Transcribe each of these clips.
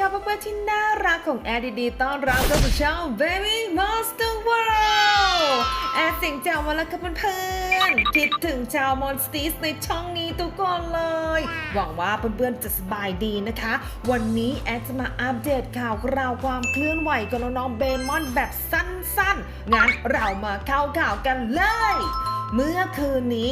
ค่ะเพื่อนๆที่น่ารักของแอร์ดีๆต้อนรับเข้าสู่ช่อง Baby Monster World แอร์เสียงแจ๋วมาแล้วค่ะเพื่อนๆคิดถึงชาวมอนสตีสในช่องนี้ทุกคนเลย หวังว่าเพื่อนๆจะสบายดีนะคะ วันนี้แอร์จะมาอัปเดตข่าวราวความเคลื่อนไหวของน้องๆเบมอนแบบสั้นๆ งั้นเรามาเข้าข่าวกันเลย เมื่อคืนนี้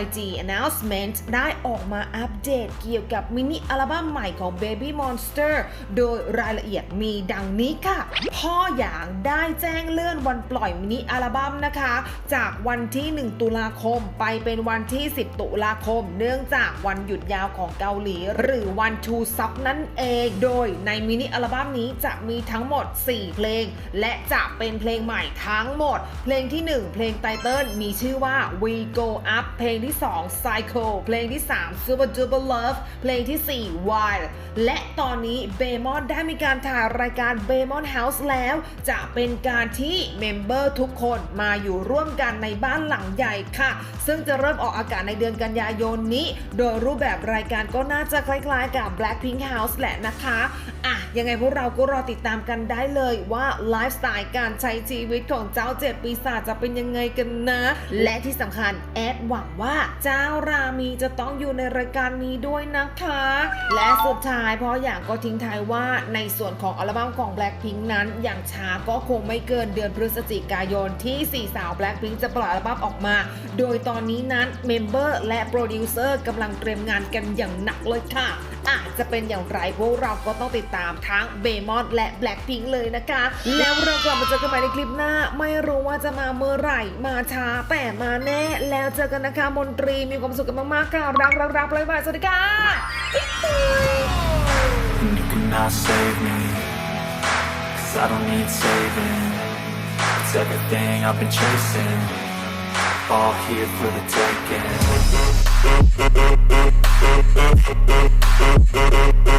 YG Announcement ได้ออกมาอัปเดตเกี่ยวกับมินิอัลบั้มใหม่ของ Baby Monster โดยรายละเอียดมีดังนี้ค่ะ พ่อหยางได้แจ้งเลื่อนวันปล่อยมินิอัลบั้มนะคะ จากวันที่ 1 ตุลาคมไปเป็นวันที่ 10 ตุลาคม เนื่องจากวันหยุดยาวของเกาหลี หรือวันทูซับนั่นเอง โดยในมินิอัลบั้มนี้จะมีทั้งหมด 4 เพลง และจะเป็นเพลงใหม่ทั้งหมด เพลงที่ 1 เพลงไตเติ้ลมีชื่อว่า We Go Up เพลงที่ 2 Psycho เพลงที่ 3 Super Duper Love เพลงที่ 4 Wild และตอนนี้เบมอนได้มีการถ่ายรายการ b e m o n House แล้ว จะเป็นการที่เมมเบอร์ทุกคนมาอยู่ร่วมกันในบ้านหลังใหญ่ค่ะ ซึ่งจะเริ่มออกอากาศในเดือนกันยายนนี้ โดยรูปแบบรายการก็น่าจะคล้ายๆกับ Blackpink House แหละนะคะอะยังไงพวกเราก็รอติดตามกันได้เลยว่าไลฟ์สไตล์การใช้ชีวิตของเจ้าเจ็ดปีศาจจะเป็นยังไงกันนะ และที่สำคัญแอดหวังว่าเจ้ารามีจะต้องอยู่ในรายการนี้ด้วยนะคะ และสุดท้ายพราะอย่างก็ทิ้งท้ายว่าในส่วนของอัลบั้มของ Blackpink นั้น อย่างช้าก็คงไม่เกินเดือนพฤศจิกายนที่ 4 สาว Blackpink จะปล่อยอัลบั้มออกมา โดยตอนนี้นั้นเมมเบอร์และโปรดิวเซอร์กำลังเตรียมงานกันอย่างหนักเลยค่ะอาจจะเป็นอย่างไรพวกเราก็ต้องติดตามทั้งเบมอนและแบล็คพิงเลยนะคะ แล้วเรากลับมาเจอกันใหม่ในคลิปหน้า ไม่รู้ว่าจะมาเมื่อไหร่มาช้าแต่มาแน่แล้วเจอกันนะคะมนตรีมีความสุขกันมากๆค่ะรักรักรักเลยบายสวัสดีค่ะ I don't need saving It's everything I've been chasing All here for the taking Thank you.